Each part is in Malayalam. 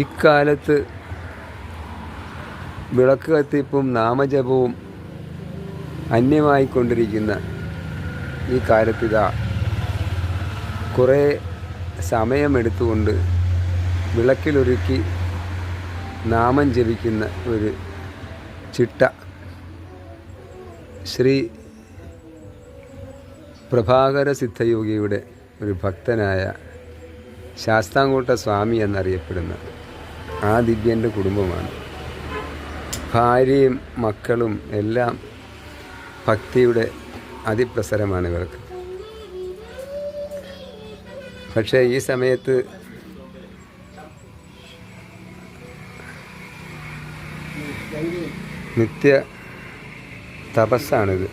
ഇക്കാലത്ത് വിളക്ക് കത്തിപ്പും നാമജപവും അന്യമായിക്കൊണ്ടിരിക്കുന്ന ഈ കാലത്തിതാ കുറേ സമയമെടുത്തുകൊണ്ട് വിളക്കിലൊരുക്കി നാമം ജപിക്കുന്ന ഒരു ചിട്ട. ശ്രീ പ്രഭാകര സിദ്ധയോഗിയുടെ ഒരു ഭക്തനായ ശാസ്താംകോട്ട സ്വാമി എന്നറിയപ്പെടുന്ന ആ ദിവ്യന്റെ കുടുംബമാണ്. ഭാര്യയും മക്കളും എല്ലാം ഭക്തിയുടെ അതിപ്രസരമാണ് ഇവർക്ക്. പക്ഷേ ഈ സമയത്ത് നിത്യ തപസ്സാണിത്.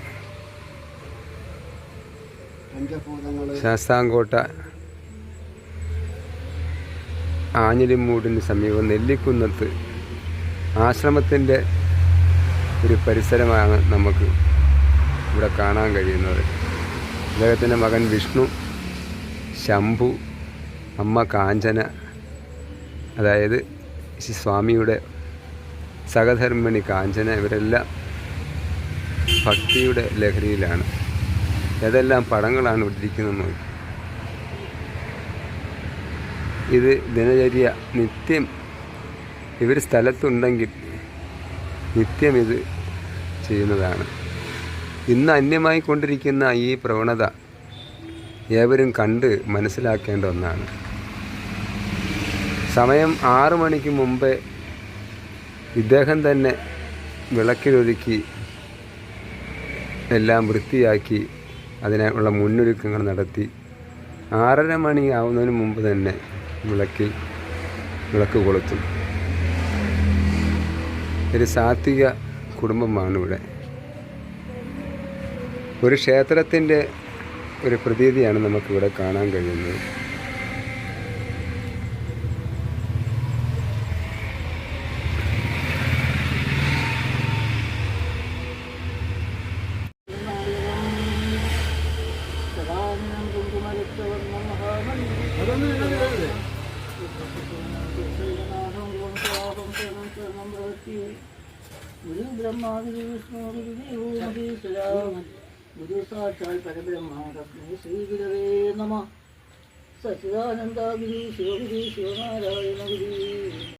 ശാസ്താംകോട്ട ആഞ്ഞിലിമൂടിന് സമീപം നെല്ലിക്കുന്നത്ത് ആശ്രമത്തിന്റെ ഒരു പരിസരമാണ് നമുക്ക് ഇവിടെ കാണാൻ കഴിയുന്നത്. അദ്ദേഹത്തിന്റെ മകൻ വിഷ്ണു ശംഭു അമ്മ കാഞ്ചന അതായത് ശ്രീ സ്വാമിയുടെ സഹധർമ്മിണി കാഞ്ചന ഇവരെല്ലാം ഭക്തിയുടെ ലഹരിയിലാണ്. ഏതെല്ലാം പടങ്ങളാണ് ഇവിടെ ഇരിക്കുന്നത് നോക്കി ഇത് ദിനചര്യ നിത്യം ഇവർ സ്ഥലത്തുണ്ടെങ്കിൽ നിത്യം ഇത് ചെയ്യുന്നതാണ്. ഇന്ന് അന്യമായി കൊണ്ടിരിക്കുന്ന ഈ പ്രവണത ഏവരും കണ്ട് മനസ്സിലാക്കേണ്ട ഒന്നാണ്. സമയം ആറു മണിക്ക് മുമ്പേ ഇദ്ദേഹം തന്നെ വിളക്കിലൊരുക്കി എല്ലാം വൃത്തിയാക്കി അതിനുള്ള മുന്നൊരുക്കങ്ങൾ നടത്തി ആറര മണി ആവുന്നതിന് മുമ്പ് തന്നെ വിളക്കിൽ വിളക്ക് കൊളുത്തും. ഒരു സാത്വിക കുടുംബമാണ് ഇവിടെ. ഒരു ക്ഷേത്രത്തിന്റെ ഒരു പ്രതീതിയാണ് നമുക്കിവിടെ കാണാൻ കഴിയുന്നത്. സദാനന്ദം ഗുരു ബ്രഹ്മാ ഗുരു വിഷ്ണു ഗുരുദേവോ മഹേശ്വര ഗുരു സാക്ഷാൽ പരബ്രഹ്മ തസ്മൈ നമ സച്ചിദാനന്ദ ഗുരു ശിവഗുരു ശിവനാരായണ ഗുരു